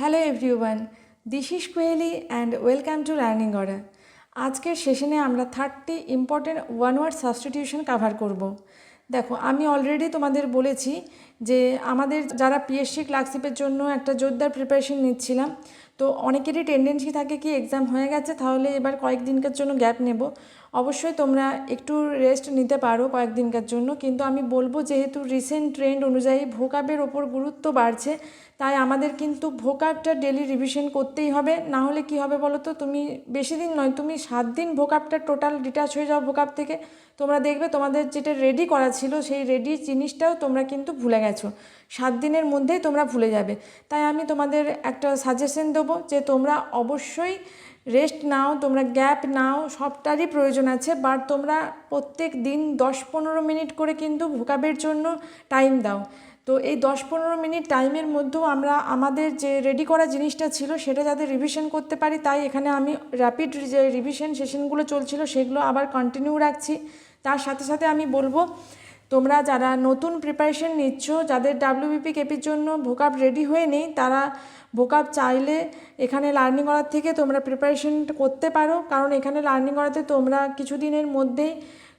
Hello everyone is Koyeli and welcome to learning order আজকের সেশনে আমরা thirty important one word substitution cover করব। দেখো, আমি অলরেডি তোমাদের বলেছি যে আমাদের যারা পিএসসি ক্লার্কশিপের জন্য একটা জোরদার প্রিপারেশন নিচ্ছিলাম, তো অনেকেরই টেন্ডেন্সি থাকে কি এক্সাম হয়ে গেছে, তাহলে এবার কয়েকদিনকার জন্য গ্যাপ নেব। অবশ্যই তোমরা একটু রেস্ট নিতে পারো কয়েকদিনকার জন্য। কিন্তু আমি বলব যেহেতু রিসেন্ট ট্রেন্ড অনুযায়ী ভোকাবের ওপর গুরুত্ব বাড়ছে, তাই আমাদের কিন্তু ভোকাবটা ডেলি রিভিশন করতেই হবে। না হলে কী হবে বলো তো তুমি বেশি দিন নয়, তুমি সাত দিন ভোকাবটা টোটাল ডিটাচ হয়ে যাও ভোকাব থেকে। তোমরা দেখবে তোমাদের যেটা রেডি করা ছিল, সেই রেডি জিনিসটাও তোমরা কিন্তু ভুলে গেছো। সাত দিনের মধ্যেই তোমরা ভুলে যাবে। তাই আমি তোমাদের একটা সাজেশন দেবো যে তোমরা অবশ্যই রেস্ট নাও, তোমরা গ্যাপ নাও, সবটারই প্রয়োজন আছে বাট তোমরা প্রত্যেক দিন দশ পনেরো মিনিট করে কিন্তু ভোকাবের জন্য টাইম দাও। তো এই দশ পনেরো মিনিট টাইমের মধ্যেও আমরা, আমাদের যে রেডি করা জিনিসটা ছিল, সেটা যাতে রিভিশন করতে পারি, তাই এখানে আমি র্যাপিড যে রিভিশন সেশনগুলো চলছিল, সেগুলো আবার কন্টিনিউ রাখছি। তার সাথে সাথে আমি বলব তোমরা যারা নতুন প্রিপারেশন নিচ্ছ, যাদের ডাব্লিউবিপি কেপির জন্য ভোকাপ রেডি হয়ে নেই, তারা ভোকাপ চাইলে এখানে লার্নিং করার থেকে তোমরা প্রিপারেশন করতে পারো। কারণ এখানে লার্নিং করাতে তোমরা কিছুদিনের মধ্যেই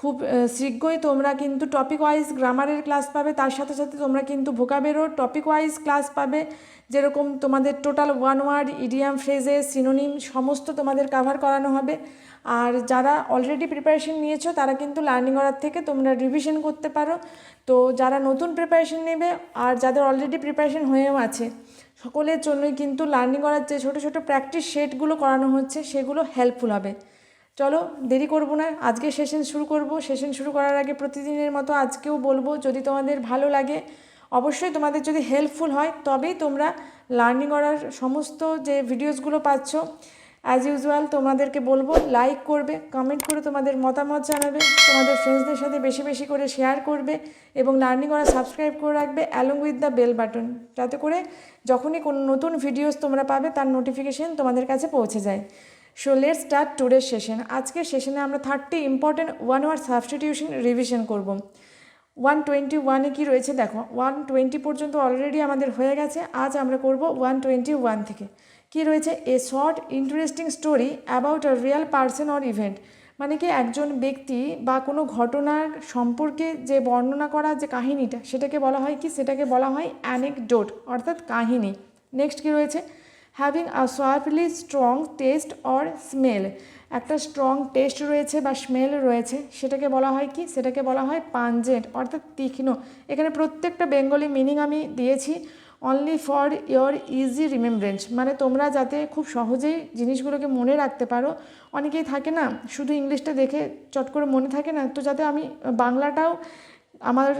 খুব শীঘ্রই তোমরা কিন্তু টপিক ওয়াইজ গ্রামারের ক্লাস পাবে। তার সাথে সাথে তোমরা কিন্তু ভোকাবেরও টপিক ওয়াইজ ক্লাস পাবে। যেরকম তোমাদের total one word idiom phrases synonym সমস্ত তোমাদের কাভার করানো হবে। আর যারা অলরেডি প্রিপারেশন নিয়েছো, তারা কিন্তু লার্নিং করার থেকে তোমরা রিভিশন করতে পারো। তো যারা নতুন প্রিপারেশন নেবে আর যাদের অলরেডি প্রিপারেশন হয়েও আছে, সকলের জন্যই কিন্তু লার্নিং করার যে ছোটো ছোটো প্র্যাকটিস সেটগুলো করানো হচ্ছে, সেগুলো হেল্পফুল হবে। চলো, দেরি করব না, আজকে সেশন শুরু করব। সেশন শুরু করার আগে প্রতিদিনের মতো আজকেও বলব, যদি তোমাদের ভালো লাগে, অবশ্যই তোমাদের যদি হেল্পফুল হয়, তবেই তোমরা লার্নিং করার সমস্ত যে ভিডিওসগুলো পাচ্ছ অ্যাজ ইউজুয়াল তোমাদেরকে বলব লাইক করবে কমেন্ট করে তোমাদের মতামত জানাবে, তোমাদের ফ্রেন্ডসদের সাথে বেশি বেশি করে শেয়ার করবে এবং লার্নিং করা সাবস্ক্রাইব করে রাখবে along with the bell button যাতে করে যখনই কোনো নতুন ভিডিওস তোমরা পাবে, তার নোটিফিকেশন তোমাদের কাছে পৌঁছে যায়। সো লেট স্টার্ট টুডের সেশন আজকের সেশনে আমরা thirty important one word substitution revision করব। ওয়ান টোয়েন্টি ওয়ানে কী রয়েছে দেখো? ওয়ান টোয়েন্টি পর্যন্ত অলরেডি আমাদের হয়ে গেছে। আজ আমরা করব ওয়ান টোয়েন্টি ওয়ান থেকে। কী রয়েছে? A short interesting story about a real person or event মানে কি একজন ব্যক্তি বা কোনো ঘটনার সম্পর্কে যে বর্ণনা করা যে কাহিনীটা, সেটাকে বলা হয় কি? সেটাকে বলা হয় অ্যানেকডোট অর্থাৎ কাহিনী। নেক্সট কী রয়েছে? Having a strong taste or smell একটা স্ট্রং টেস্ট রয়েছে বা স্মেল রয়েছে, সেটাকে বলা হয় কি? সেটাকে বলা হয় পাঞ্জেন্ট অর্থাৎ তীক্ষ্ণ। এখানে প্রত্যেকটা বেঙ্গলি মিনিং আমি দিয়েছি only for your easy remembrance মানে তোমরা যাতে খুব সহজেই জিনিসগুলোকে মনে রাখতে পারো। অনেকেই থাকে না, শুধু ইংলিশটা দেখে চট করে মনে থাকে না, তো যাতে আমি বাংলাটাও আমার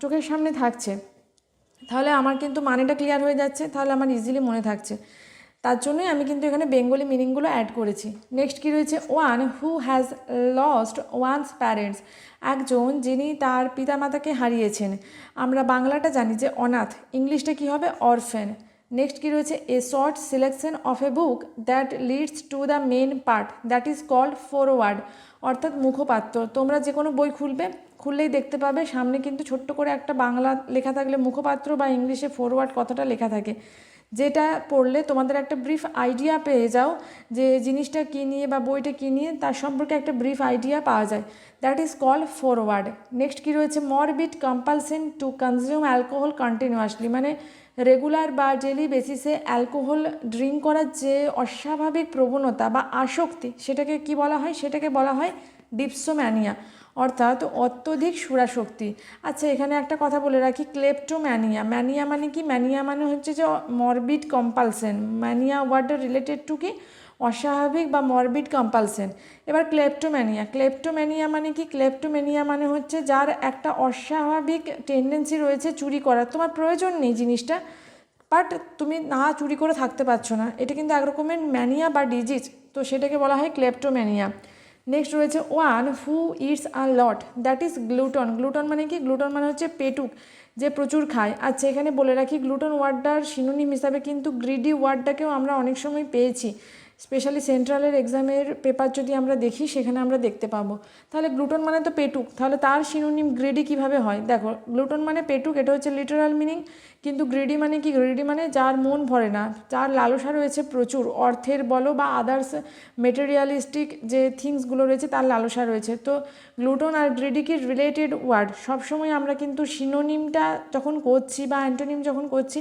চোখের সামনে থাকছে। তাহলে আমার কিন্তু মানেটা ক্লিয়ার হয়ে যাচ্ছে, তাহলে আমার ইজিলি মনে থাকছে। তার জন্যই আমি কিন্তু এখানে বেঙ্গলি মিনিংগুলো অ্যাড করেছি। নেক্সট কী রয়েছে? One who has lost ones parents একজন যিনি তার পিতামাতাকে হারিয়েছেন। আমরা বাংলাটা জানি যে অনাথ, ইংলিশটা কী হবে? অরফেন নেক্সট কী রয়েছে? A short selection of a book that leads to the main part that is called foreword অর্থাৎ মুখপাত্র। তোমরা যে কোনো বই খুলবে খুললেই দেখতে পাবে। সামনে কিন্তু ছোট্ট করে একটা বাংলা লেখা থাকলে মুখপাত্র বা ইংলিশে ফরওয়ার্ড কথাটা লেখা থাকে। যেটা পড়লে তোমাদের একটা ব্রিফ আইডিয়া পেয়ে যাও যে জিনিসটা কী নিয়ে বা বইটা কী নিয়ে তার সম্পর্কে একটা ব্রিফ আইডিয়া পাওয়া যায়। That is call foreword next কী রয়েছে? Morbid compulsion to consume alcohol continuously মানে রেগুলার বা ডেলি বেসিসে অ্যালকোহল ড্রিঙ্ক করার যে অস্বাভাবিক প্রবণতা বা আসক্তি, সেটাকে কি বলা হয়? সেটাকে বলা হয় ডিপসোম্যানিয়া অর্থাৎ অত্যধিক সুরাশক্তি। আচ্ছা এখানে একটা কথা বলে রাখি, ক্লেপটোম্যানিয়া। ম্যানিয়া মানে কি? ম্যানিয়া মানে হচ্ছে যে মরবিড কম্পালসেন ম্যানিয়া ওয়ার্ডটা রিলেটেড টু কি? অস্বাভাবিক বা মরবিড কম্পালসেন এবার ক্লেপটোম্যানিয়া। ক্লেপটোম্যানিয়া মানে কি? ক্লেপটোম্যানিয়া মানে হচ্ছে যার একটা অস্বাভাবিক টেন্ডেন্সি রয়েছে চুরি করার। তোমার প্রয়োজন নেই জিনিসটা বাট তুমি না চুরি করে থাকতে পারছ না। এটা কিন্তু এক রকমের ম্যানিয়া বা ডিজিজ তো সেটাকে বলা হয় ক্লেপটোম্যানিয়া। নেক্সট রয়েছে one who eats a lot that is glutton glutton মানে কি? গ্লুটন মানে হচ্ছে পেটুক, যে প্রচুর খায়। আচ্ছা এখানে বলে রাখি গ্লুটন ওয়ার্ডটার সিনোনিম হিসাবে কিন্তু গ্রিডি ওয়ার্ডটাকেও আমরা অনেক সময় পেয়েছি। স্পেশালি সেন্ট্রালের এক্সামের পেপার যদি আমরা দেখি, সেখানে আমরা দেখতে পাবো। তাহলে গ্লুটন মানে তো পেটুক। তাহলে তার সিনোনিম গ্রেডি কীভাবে হয়? দেখো গ্লুটন মানে পেটুক, এটা হচ্ছে লিটারাল মিনিং কিন্তু গ্রেডি মানে কি? গ্রেডি মানে যার মন ভরে না। যার লালসা রয়েছে প্রচুর। অর্থের বলো বা আদার্স মেটেরিয়ালিস্টিক যে থিংসগুলো রয়েছে, তার লালসা রয়েছে। তো গ্লুটন আর গ্রেডি কি রিলেটেড ওয়ার্ড সবসময় আমরা কিন্তু সিনোনিমটা যখন করছি বা অ্যান্টোনিম যখন করছি,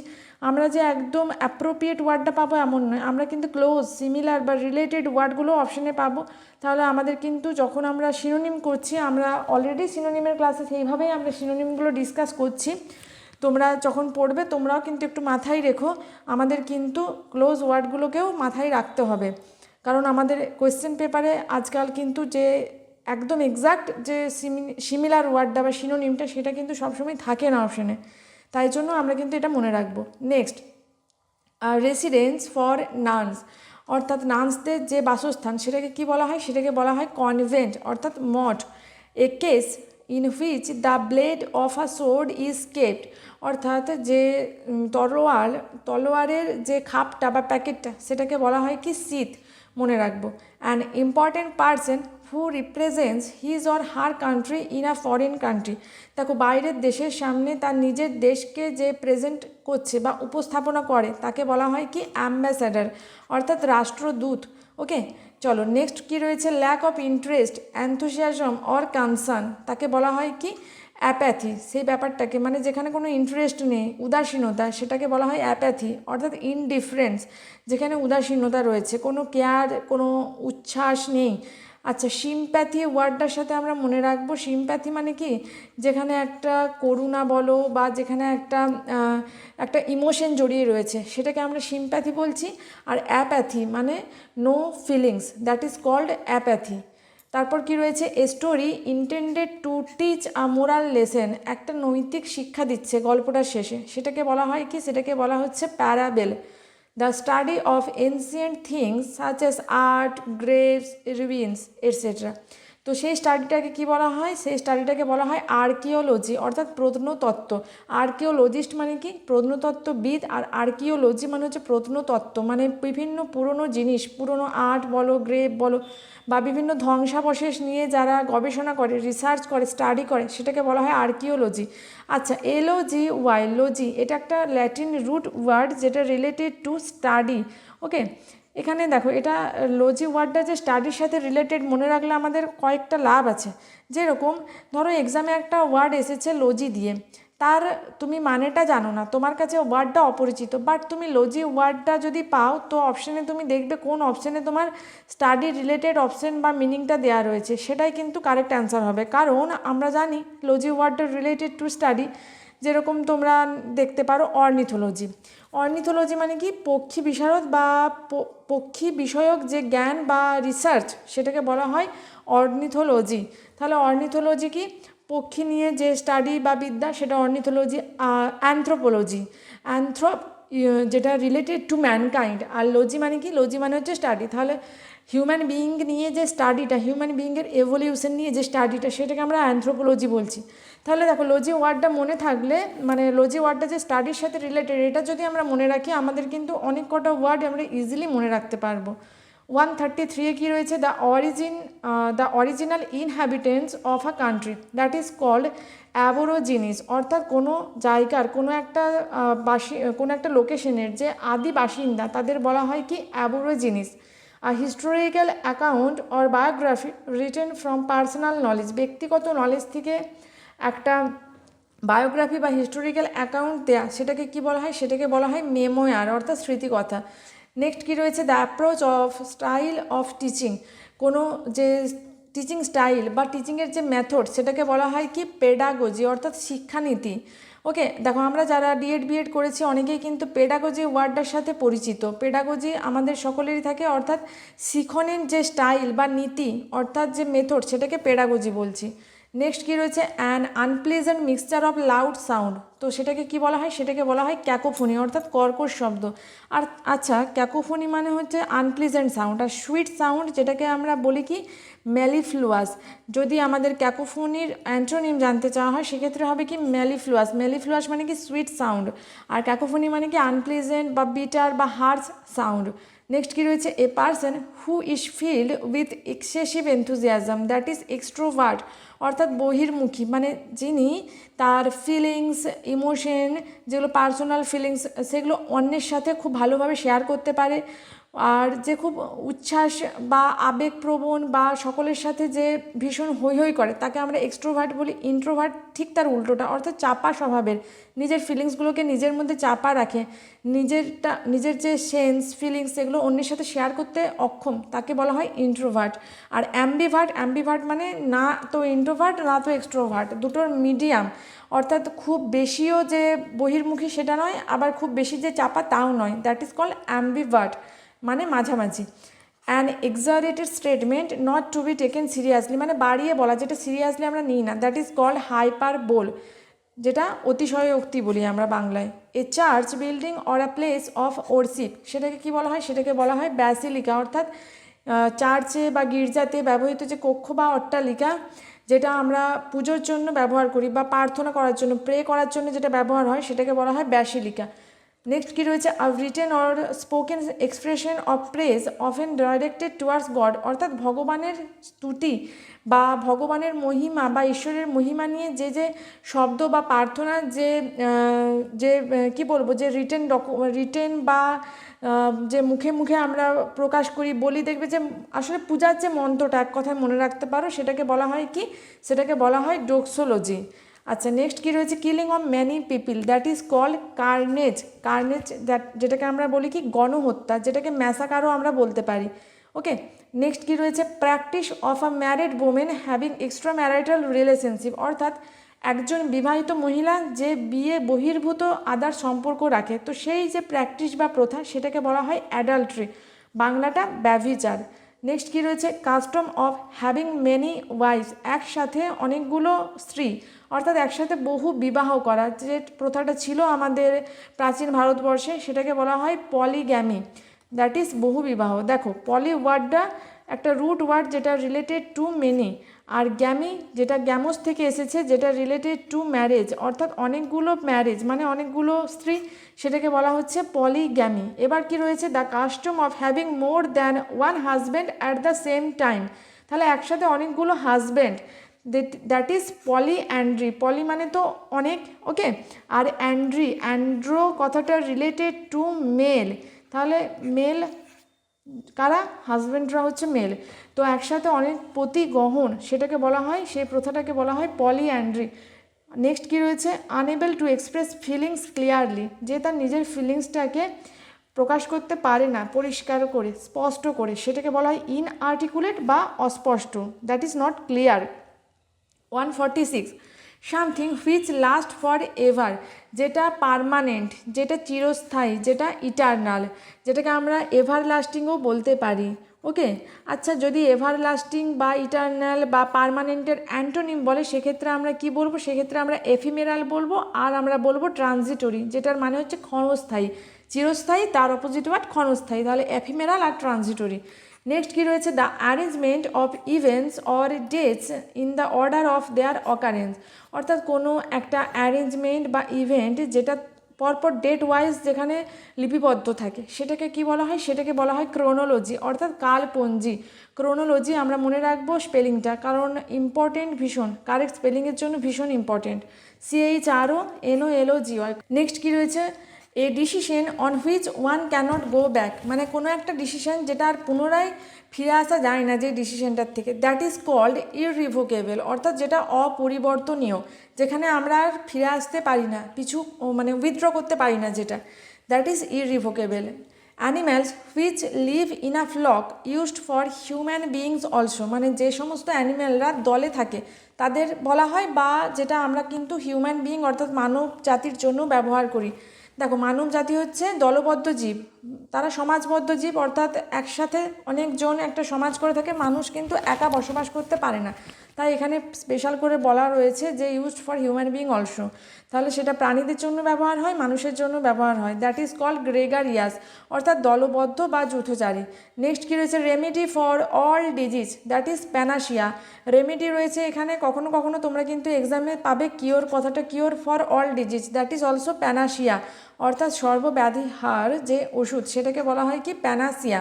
আমরা যে একদম অ্যাপ্রোপ্রিয়েট ওয়ার্ডটা পাবো এমন নয়। আমরা কিন্তু ক্লোজ সিমিলার বা রিলেটেড ওয়ার্ডগুলো অপশানে পাবো। তাহলে আমাদের কিন্তু যখন আমরা সিনোনিম করছি, আমরা অলরেডি সিনোনিমের ক্লাসে সেইভাবেই আমরা সিনোনিমগুলো ডিসকাস করছি। তোমরা যখন পড়বে, তোমরাও কিন্তু একটু মাথায় রেখো, আমাদের কিন্তু ক্লোজ ওয়ার্ডগুলোকেও মাথায় রাখতে হবে। কারণ আমাদের কোয়েশ্চেন পেপারে আজকাল কিন্তু যে একদম এক্সাক্ট যে সিমিলার ওয়ার্ডটা বা সিনোনিমটা সেটা কিন্তু সবসময় থাকে না অপশানে তাই জন্য আমরা কিন্তু এটা মনে রাখব। নেক্সট রেসিডেন্স ফর নানস অর্থাৎ নানসদের যে বাসস্থান, সেটাকে কি বলা হয়? সেটাকে বলা হয় কনভেন্ট অর্থাৎ মঠ। A case in which the blade of a sword is kept অর্থাৎ যে তলোয়ার তলোয়ারের যে খাপটা বা প্যাকেটটা, সেটাকে বলা হয় কি শীত, মনে রাখব। An important person who represents his or her country in a foreign country দেখো বাইরের দেশের সামনে তার নিজের দেশকে যে প্রেজেন্ট করছে বা উপস্থাপনা করে, তাকে বলা হয় কি অ্যাম্বাসাডার অর্থাৎ রাষ্ট্রদূত। ওকে চলো নেক্সট কি রয়েছে? Lack of interest enthusiasm or concern তাকে বলা হয় কি অ্যাপ্যাথি সেই ব্যাপারটাকে মানে যেখানে কোনো ইন্টারেস্ট নেই, উদাসীনতা, সেটাকে বলা হয় অ্যাপ্যাথি অর্থাৎ ইনডিফারেন্স যেখানে উদাসীনতা রয়েছে, কোনো কেয়ার কোনো উচ্ছ্বাস নেই। আচ্ছা সিম্প্যাথি ওয়ার্ডটার সাথে আমরা মনে রাখব। সিম্প্যাথি মানে কি? যেখানে একটা করুণা বলো বা যেখানে একটা একটা ইমোশন জড়িয়ে রয়েছে, সেটাকে আমরা সিম্প্যাথি বলছি। আর অ্যাপ্যাথি মানে no feelings that is called apathy তারপর কি রয়েছে? A story intended to teach a moral lesson একটা নৈতিক শিক্ষা দিচ্ছে গল্পটার শেষে। সেটাকে বলা হয় কি? সেটাকে বলা হচ্ছে প্যারাবেল The study of ancient things such as art, graves, ruins, etc. তো সেই স্টাডিটাকে কি বলা হয়? সেই স্টাডিটাকে বলা হয় আর্কিওলজি অর্থাৎ প্রত্নতত্ত্ব। আর্কিওলজিস্ট মানে কি? প্রত্নতত্ত্ববিদ আর আর্কিওলজি মানে হচ্ছে প্রত্নতত্ত্ব। মানে বিভিন্ন পুরনো জিনিস, পুরনো আর্ট বলো গ্রেভ বলো, বা বিভিন্ন ধ্বংসাবশেষ নিয়ে যারা গবেষণা করে রিসার্চ করে স্টাডি করে, সেটাকে বলা হয় আর্কিওলজি আচ্ছা এলওজি ওয়াই লজি এটা একটা ল্যাটিন রুট ওয়ার্ড যেটা রিলেটেড টু স্টাডি ওকে এখানে দেখো, এটা লজি ওয়ার্ডটা যে স্টাডির সাথে রিলেটেড মনে রাখলে আমাদের কয়েকটা লাভ আছে। যেরকম, ধরো এক্সামে একটা ওয়ার্ড এসেছে লজি দিয়ে। তার, তুমি মানেটা জানো না, তোমার কাছে ওয়ার্ডটা অপরিচিত বাট তুমি লজি ওয়ার্ডটা যদি পাও, তো অপশানে তুমি দেখবে কোন অপশানে তোমার স্টাডি রিলেটেড অপশান বা মিনিংটা দেওয়া রয়েছে, সেটাই কিন্তু কারেক্ট অ্যান্সার হবে। কারণ আমরা জানি লজি ওয়ার্ডটা রিলেটেড টু স্টাডি যেরকম তোমরা দেখতে পারো অর্নিথোলজি। অর্নিথোলজি মানে কি? পক্ষী বিশারদ বা পক্ষী বিষয়ক যে জ্ঞান বা রিসার্চ সেটাকে বলা হয় অর্নিথোলজি। তাহলে অর্নিথোলজি কি? পক্ষী নিয়ে যে স্টাডি বা বিদ্যা সেটা অর্নিথোলজি অ্যান্থ্রোপোলজি অ্যান্থ্রপ যেটা রিলেটেড টু ম্যানকাইন্ড আর লজি মানে কি? লজি মানে হচ্ছে স্টাডি তাহলে হিউম্যান বিইং নিয়ে যে স্টাডিটা হিউম্যান বিইংয়ের এভলিউশন নিয়ে যে স্টাডিটা সেটাকে আমরা অ্যান্থ্রোপোলজি বলছি। তাহলে দেখো লজি ওয়ার্ডটা মনে থাকলে মানে লজি ওয়ার্ডটা যে স্টাডির সাথে রিলেটেড এটা যদি আমরা মনে রাখি, আমাদের কিন্তু অনেক কটা ওয়ার্ড আমরা ইজিলি মনে রাখতে পারব। ওয়ান থার্টি থ্রি কী রয়েছে? The origin the original inhabitants of a country that is called aborigines অর্থাৎ কোনো জায়গার, কোনো একটা বাসি, কোনো একটা লোকেশনের যে আদি বাসিন্দা তাদের বলা হয় কি aborigines R historical account or biography written from personal knowledge ব্যক্তিগত নলেজ থেকে একটা বায়োগ্রাফি বা হিস্টোরিক্যাল অ্যাকাউন্ট দেয়া, সেটাকে কি বলা হয়? সেটাকে বলা হয় মেমোয়ার, অর্থাৎ স্মৃতিকথা। নেক্সট কি রয়েছে? The approach of style of teaching কোনো যে টিচিং স্টাইল বা টিচিংয়ের যে মেথড সেটাকে বলা হয় কি? পেডাগোজি অর্থাৎ শিক্ষানীতি। ওকে দেখো, আমরা যারা ডিএড বিএড করেছি, অনেকেই কিন্তু পেডাগোজি ওয়ার্ডটার সাথে পরিচিত। পেডাগোজি আমাদের সকলেরই থাকে, অর্থাৎ শিখনের যে স্টাইল বা নীতি, অর্থাৎ যে মেথড সেটাকে পেডাগোজি বলছি। নেক্সট কী রয়েছে? An unpleasant mixture of loud sound তো সেটাকে কি বলা হয়? সেটাকে বলা হয় ক্যাকোফোনি অর্থাৎ কর্কশ শব্দ। আর আচ্ছা ক্যাকোফোনি মানে হচ্ছে আনপ্লেজেন্ট সাউন্ড আর সুইট সাউন্ড যেটাকে আমরা বলি কি? ম্যালিফ্লুয়াস যদি আমাদের ক্যাকোফোনির অ্যান্টোনিম জানতে চাওয়া হয়, সেক্ষেত্রে হবে কি? ম্যালিফ্লুয়াস ম্যালিফ্লুয়াস মানে কি? সুইট সাউন্ড আর ক্যাকোফোনি মানে কি? আনপ্লেজেন্ট বা বিটার বা হার্স সাউন্ড নেক্সট কী রয়েছে? A person who is filled with excessive enthusiasm that is extrovert অর্থাৎ বহির্মুখী মানে যিনি তার ফিলিংস ইমোশন যেগুলো পার্সোনাল ফিলিংস সেগুলো অন্যের সাথে খুব ভালোভাবে শেয়ার করতে পারে। আর যে খুব উচ্ছ্বাস বা আবেগপ্রবণ বা সকলের সাথে যে ভীষণ হৈ হৈ করে, তাকে আমরা এক্সট্রোভার্ট বলি ইন্ট্রোভার্ট ঠিক তার উল্টোটা। অর্থাৎ চাপা স্বভাবের। নিজের ফিলিংসগুলোকে নিজের মধ্যে চাপা রাখে। নিজেরটা, নিজের যে সেন্স ফিলিংস সেগুলো অন্যের সাথে শেয়ার করতে অক্ষম। তাকে বলা হয় ইন্ট্রোভার্ট আর অ্যাম্বিভার্ট অ্যাম্বিভার্ট মানে না তো ইন্ট্রোভার্ট না তো এক্সট্রোভার্ট দুটোর মিডিয়াম অর্থাৎ খুব বেশিও যে বহির্মুখী সেটা নয়, আবার খুব বেশি যে চাপা তাও নয়। দ্যাট ইজ কল অ্যাম্বিভার্ট মানে মাঝামাঝি। An exaggerated statement not to be taken seriously মানে বাড়িয়ে বলা, যেটা সিরিয়াসলি আমরা নিই না that is called hyperbole যেটা অতিশয়োক্তি বলি আমরা বাংলায়। A church building or a place of worship সেটাকে কি বলা হয়? সেটাকে বলা হয় ব্যাসিলিকা অর্থাৎ চার্চে বা গির্জাতে ব্যবহৃত যে কক্ষ বা অট্টালিকা, যেটা আমরা পুজোর জন্য ব্যবহার করি বা প্রার্থনা করার জন্য প্রে করার জন্য যেটা ব্যবহার হয়, সেটাকে বলা হয় ব্যাসিলিকা নেক্সট কী রয়েছে? Written or spoken expression of praise often directed towards God অর্থাৎ ভগবানের স্তুতি বা ভগবানের মহিমা বা ঈশ্বরের মহিমা নিয়ে যে যে শব্দ বা প্রার্থনা যে যে কি বলব? যে রিটেন ডকু রিটেন বা যে মুখে মুখে আমরা প্রকাশ করি, বলি, দেখবে যে আসলে পূজার যে মন্ত্রটা এক কথায় মনে রাখতে পারো, সেটাকে বলা হয় কি? সেটাকে বলা হয় ডোক্সোলজি আচ্ছা নেক্সট কী রয়েছে? Killing of many people that is called carnage carnage that যেটাকে আমরা বলি কি? গণহত্যা, যেটাকে ম্যাসাকারও আমরা বলতে পারি। ওকে নেক্সট কী রয়েছে? Practice of a married women having extra marital relationship অর্থাৎ একজন বিবাহিত মহিলা যে বিয়ে বহির্ভূত আদার সম্পর্ক রাখে। তো সেই যে প্র্যাকটিস বা প্রথা, সেটাকে বলা হয় অ্যাডাল্ট্রি বাংলাটা ব্যভিচার। নেক্সট কি রয়েছে? Custom of having many wife একসাথে অনেকগুলো স্ত্রী। অর্থাৎ একসাথে বহু বিবাহ করা। যে প্রথাটা ছিল আমাদের প্রাচীন ভারতবর্ষে, সেটাকে বলা হয় পলিগ্যামি দ্যাট ইজ বহু বিবাহ। দেখো পলি ওয়ার্ডটা একটা রুট ওয়ার্ড যেটা রিলেটেড টু মেনি আর গ্যামি, যেটা গ্যামোস থেকে এসেছে, যেটা রিলেটেড টু ম্যারেজ অর্থাৎ অনেকগুলো ম্যারেজ মানে অনেকগুলো স্ত্রী, সেটাকে বলা হচ্ছে পলিগ্যামি এবার কি রয়েছে? The custom of having more than one husband at the same time তাহলে একসাথে অনেকগুলো husband that is polyandry poly মানে তো অনেক ওকে আর অ্যান্ড্রি অ্যান্ড্রো কথাটা রিলেটেড টু মেল তাহলে মেল কারা? হাজব্যান্ডরা হচ্ছে মেল তো একসাথে অনেক পতি গহন সেটাকে বলা হয়, সেই প্রথাটাকে বলা হয় পলি অ্যান্ড্রি নেক্সট কী রয়েছে? Unable to express feelings clearly যে তার নিজের ফিলিংসটাকে প্রকাশ করতে পারে না, পরিষ্কার করে, স্পষ্ট করে, সেটাকে বলা হয় ইনআর্টিকুলেট বা অস্পষ্ট that is not clear one forty six something which last for ever, যেটা পারমানেন্ট, যেটা চিরস্থায়ী, যেটা ইটার্নাল, যেটাকে আমরা এভার লাস্টিংও বলতে পারি। ওকে? আচ্ছা যদি এভার লাস্টিং বা ইটারনাল বা পারমানেন্টের অ্যান্টোনিম বলে, সেক্ষেত্রে আমরা কি বলব? সেক্ষেত্রে আমরা এফিমেরাল বলব, আর আমরা বলব ট্রানজিটরি, যেটার মানে হচ্ছে ক্ষণস্থায়ী। চিরস্থায়ী, তার অপোজিট ওয়ার্ড ক্ষণস্থায়ী। তাহলে এফিমেরাল আর ট্রানজিটরি। নেক্সট কী রয়েছে? The arrangement of events or dates in the order of their occurrence অর্থাৎ কোনো একটা অ্যারেঞ্জমেন্ট বা ইভেন্ট যেটা পরপর ডেট ওয়াইজ যেখানে লিপিবদ্ধ থাকে, সেটাকে কি বলা হয়? সেটাকে বলা হয় ক্রোনোলজি অর্থাৎ কালপঞ্জি। ক্রোনোলজি আমরা মনে রাখব স্পেলিংটা কারণ ইম্পর্টেন্ট ভীষণ কারেক্ট স্পেলিংয়ের জন্য ভীষণ important CH R O N O L O G next কী রয়েছে? A decision on which one cannot go back মানে কোনো একটা ডিসিশন যেটা আর পুনরায় ফিরে আসা যায় না যে ডিসিশনটার থেকে দ্যাট ইজ কল্ড ইররিভোকেবল অর্থাৎ যেটা অপরিবর্তনীয়, যেখানে আমরা আর ফিরে আসতে পারি না, কিছু মানে উইথড্র করতে পারি না যেটা that is irrevocable animals which live in a flock used for human beings also মানে যে সমস্ত অ্যানিম্যালরা দলে থাকে, তাদের বলা হয় বা যেটা আমরা কিন্তু হিউম্যান বিং অর্থাৎ মানব জাতির জন্য ব্যবহার করি দেখো মানব জাতি হচ্ছে দলবদ্ধ জীব। তারা সমাজবদ্ধ জীব, অর্থাৎ একসাথে অনেকজন একটা সমাজ করে থাকে, মানুষ কিন্তু একা বসবাস করতে পারে না। তাই এখানে স্পেশাল করে বলা রয়েছে যে used for human being also তাহলে সেটা প্রাণীদের জন্য ব্যবহার হয়, মানুষের জন্য ব্যবহার হয়। দ্যাট ইজ কল্ড গ্রেগারিয়াস অর্থাৎ দলবদ্ধ বা যৌথচারী নেক্সট কী রয়েছে? Remedy for all disease that is panacea remedy রয়েছে এখানে, কখনো কখনো তোমরা কিন্তু এক্সামে পাবে কিওর কথাটা cure for all disease that is also panacea অর্থাৎ সর্বব্যাধি হার যে ওষুধ, সেটাকে বলা হয় কি? প্যানাসিয়া।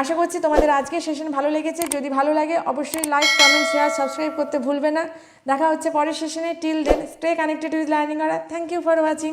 আশা করছি তোমাদের আজকের সেশন ভালো লেগেছে। যদি ভালো লাগে, অবশ্যই লাইক, কমেন্ট, শেয়ার, সাবস্ক্রাইব করতে ভুলবে না। দেখা হচ্ছে পরের সেশনে। Till then stay connected with learning করা থ্যাংক ইউ ফর ওয়াচিং